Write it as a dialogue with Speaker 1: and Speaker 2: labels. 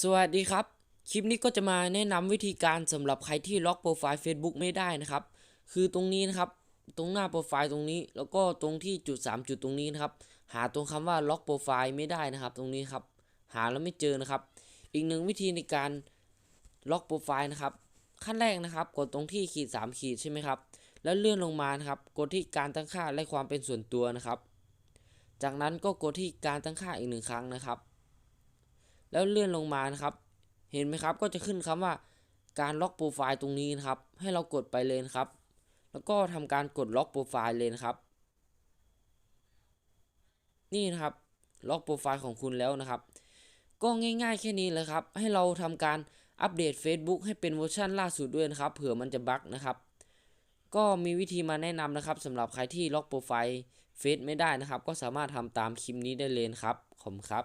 Speaker 1: สวัสดีครับ คลิปนี้ก็จะมาแนะนำวิธีการสำหรับใครที่ล็อกโปรไฟล์ Facebook ไม่ได้นะครับ คือตรงนี้นะครับ ตรงหน้าโปรไฟล์ตรงนี้ แล้วก็ตรงที่จุด 3 จุดตรงนี้นะครับ หาตรงคำว่าล็อกโปรไฟล์ไม่ได้นะครับ ตรงนี้ครับ หาแล้วไม่เจอนะครับ อีกหนึ่งวิธีในการล็อกโปรไฟล์นะครับ ขั้นแรกนะครับ กดตรงที่ขีด 3 ขีดใช่ไหมครับ แล้วเลื่อนลงมานะครับ กดที่การตั้งค่าและความเป็นส่วนตัวนะครับ จากนั้นก็กดที่การตั้งค่าอีกหนึ่งครั้งนะครับ แล้วเลื่อนลงมานะครับ เห็นไหมครับก็จะขึ้นคำว่าการล็อกโปรไฟล์ตรงนี้นะครับ ให้เรากดไปเลยครับ แล้วก็ทำการกดล็อกโปรไฟล์เลยครับ นี่นะครับล็อกโปรไฟล์ของคุณแล้วนะครับ ก็ง่ายๆแค่นี้เลยครับ ให้เราทำการอัปเดต Facebook ให้เป็นเวอร์ชันล่าสุดด้วยนะครับ เผื่อมันจะบั๊กนะครับ ก็มีวิธีมาแนะนำนะครับสำหรับใครที่ล็อกโปรไฟล์เฟซไม่ได้นะครับ ก็สามารถทำตามคลิปนี้ได้เลยครับ ขอบคุณครับ